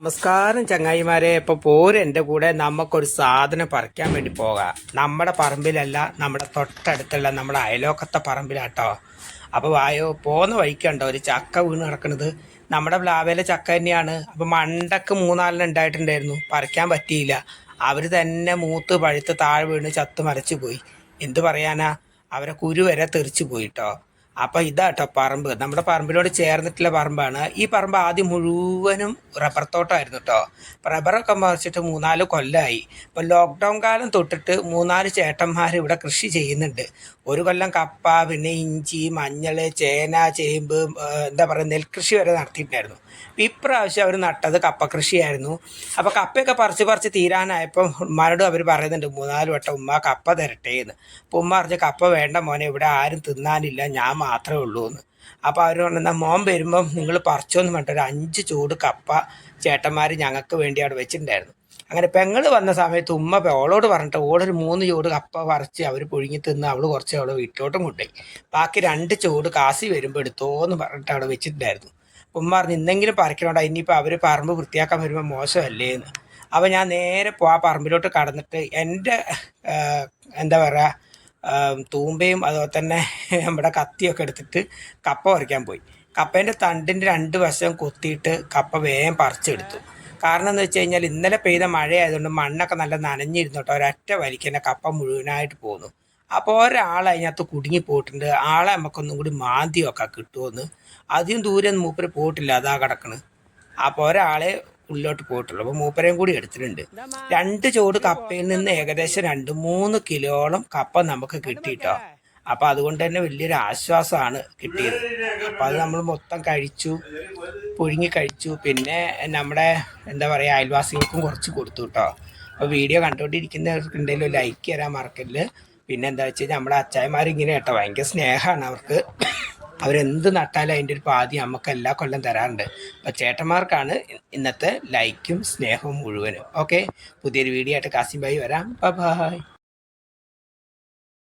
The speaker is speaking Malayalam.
നമസ്കാരം ചങ്ങായിമാരെ. ഇപ്പൊ പോര് എന്റെ കൂടെ നമുക്കൊരു സാധനം പറിക്കാൻ വേണ്ടി പോകാം. നമ്മുടെ പറമ്പിലല്ല നമ്മുടെ തൊട്ടടുത്തുള്ള നമ്മുടെ അയലോക്കത്തെ പറമ്പിലാട്ടോ. അപ്പോൾ വായോ പോന്ന് വഴിക്കുണ്ടോ ഒരു ചക്ക വീണ് കിടക്കണത്. നമ്മുടെ പ്ലാവയിലെ ചക്ക തന്നെയാണ്. അപ്പോൾ മണ്ടക്ക് മൂന്നാലിന് ഉണ്ടായിട്ടുണ്ടായിരുന്നു. പറിക്കാൻ പറ്റിയില്ല. അവർ തന്നെ മൂത്ത് പഴുത്ത് താഴെ വീണ് ചത്ത് മരച്ചു പോയി എന്തു പറയാനാ? അവരെ കുരു വരെ തെറിച്ചു പോയിട്ടോ അപ്പൊ ഇതാട്ടോ പറമ്പ്. നമ്മുടെ പറമ്പിനോട് ചേർന്നിട്ടുള്ള പറമ്പാണ്. ഈ പറമ്പ് ആദ്യം മുഴുവനും റബ്ബർ തോട്ടമായിരുന്നു കേട്ടോ റബ്ബറൊക്കെ മറിച്ചിട്ട് മൂന്നാൽ കൊല്ലമായി ഇപ്പൊ ലോക്ക്ഡൗൺ കാലം തൊട്ടിട്ട് മൂന്നാൽ ചേട്ടന്മാർ ഇവിടെ കൃഷി ചെയ്യുന്നുണ്ട്. ഒരു കൊല്ലം കപ്പ പിന്നെ ഇഞ്ചി മഞ്ഞൾ ചേന ചേമ്പ് എന്താ പറയുക നെൽകൃഷി വരെ നടത്തിയിട്ടുണ്ടായിരുന്നു. ഇപ്രാവശ്യം അവർ നട്ടത് കപ്പ കൃഷിയായിരുന്നു. അപ്പോൾ കപ്പയൊക്കെ പറിച്ച് പറിച്ച് തീരാനായപ്പോൾ മരട് അവർ പറയുന്നുണ്ട് മൂന്നാൽ വട്ടം ഉമ്മ കപ്പ തരട്ടെ എന്ന് അപ്പോൾ ഉമ്മ പറഞ്ഞ് കപ്പ വേണ്ട മോനെ ഇവിടെ ആരും തിന്നാനില്ല. ഞാൻ മാത്രമേ ഉള്ളൂ എന്ന്. അപ്പോൾ അവർ പറഞ്ഞു എന്നാൽ മോൻ വരുമ്പം നിങ്ങൾ പറിച്ചോന്ന് പറഞ്ഞിട്ട് ഒരു അഞ്ച് ചൂട് കപ്പ ചേട്ടന്മാർ ഞങ്ങൾക്ക് വേണ്ടി അവിടെ വെച്ചിട്ടുണ്ടായിരുന്നു. അങ്ങനെ പെങ്ങൾ വന്ന സമയത്ത് ഉമ്മ ഓളോട് പറഞ്ഞിട്ട് ഓളൊരു മൂന്ന് ചൂട് കപ്പ പറിച്ച് അവർ പുഴുങ്ങി തിന്ന് അവൾ കുറച്ച് അവൾ വീട്ടിലോട്ടും കൊണ്ടുപോയി. ബാക്കി രണ്ട് ചൂട് കാശി വരുമ്പോൾ എടുത്തോന്ന് പറഞ്ഞിട്ട് അവിടെ വെച്ചിട്ടുണ്ടായിരുന്നു. ഉമ്മ പറഞ്ഞു ഇന്നെങ്കിലും പറിക്കണോടാ ഇനിയിപ്പോൾ അവർ പറമ്പ് വൃത്തിയാക്കാൻ വരുമ്പോൾ മോശമല്ലേ എന്ന്. അപ്പോൾ ഞാൻ നേരെ പോ ആ പറമ്പിലോട്ട് കടന്നിട്ട് എന്റെ എന്താ പറയുക തൂമ്പയും അതുപോലെ തന്നെ നമ്മുടെ കത്തിയൊക്കെ എടുത്തിട്ട് കപ്പ പറിക്കാൻ പോയി. കപ്പേന്റെ തണ്ടിന്റെ രണ്ട് വശം കൊത്തിയിട്ട് കപ്പ വേഗം പറിച്ചെടുത്തു. കാരണം എന്ന് വെച്ച് കഴിഞ്ഞാൽ ഇന്നലെ പെയ്ത മഴയായതുകൊണ്ട് മണ്ണൊക്കെ നല്ല നനഞ്ഞിരുന്നു കേട്ടോ. ഒരൊറ്റ വലിക്കന്നെ കപ്പ മുഴുവനായിട്ട് പോന്നു. അപ്പോൾ ഒരാൾ അതിനകത്ത് കുടുങ്ങി പോയിട്ടുണ്ട്. ആളെ നമുക്കൊന്നും കൂടി മാന്തിയൊക്കെ കിട്ടുമെന്ന് അധികം ദൂരം മൂപ്പര് പോയിട്ടില്ല. അതാ കിടക്കണ്. അപ്പോൾ ഒരാളെ ഉള്ളിലോട്ട് പോയിട്ടുള്ളൂ. അപ്പോൾ മൂപ്പരയും കൂടി എടുത്തിട്ടുണ്ട്. രണ്ട് ചോട് കപ്പയിൽ നിന്ന് ഏകദേശം രണ്ട് മൂന്ന് കിലോളം കപ്പ നമുക്ക് കിട്ടിയിട്ടോ അപ്പോൾ അതുകൊണ്ട് തന്നെ വലിയൊരു ആശ്വാസമാണ് കിട്ടിയത്. അപ്പോൾ അത് നമ്മൾ മൊത്തം കഴിച്ചു പുഴുങ്ങി കഴിച്ചു. പിന്നെ നമ്മുടെ എന്താ പറയുക അയൽവാസികൾക്കും കുറച്ച് കൊടുത്തു കേട്ടോ. അപ്പോൾ വീഡിയോ കണ്ടുകൊണ്ടിരിക്കുന്നവർക്ക് എന്തെങ്കിലും ലൈക്ക് തരാൻ മറക്കല്ല് പിന്നെ എന്താ വെച്ചാൽ നമ്മുടെ നമ്മുടെ അച്ചായന്മാരിങ്ങനെ കേട്ടോ. ഭയങ്കര സ്നേഹമാണ് അവർക്ക്. അവരെന്ത് നട്ടാലും അതിന്റെ ഒരു പാതി നമുക്ക് എല്ലാ കൊല്ലം തരാറുണ്ട്. അപ്പോൾ ചേട്ടന്മാർക്കാണ് ഇന്നത്തെ ലൈക്കും സ്നേഹവും മുഴുവനും. ഓക്കെ? പുതിയൊരു വീഡിയോ ആയിട്ട് കാസിം ബായി വരാം. ബൈ.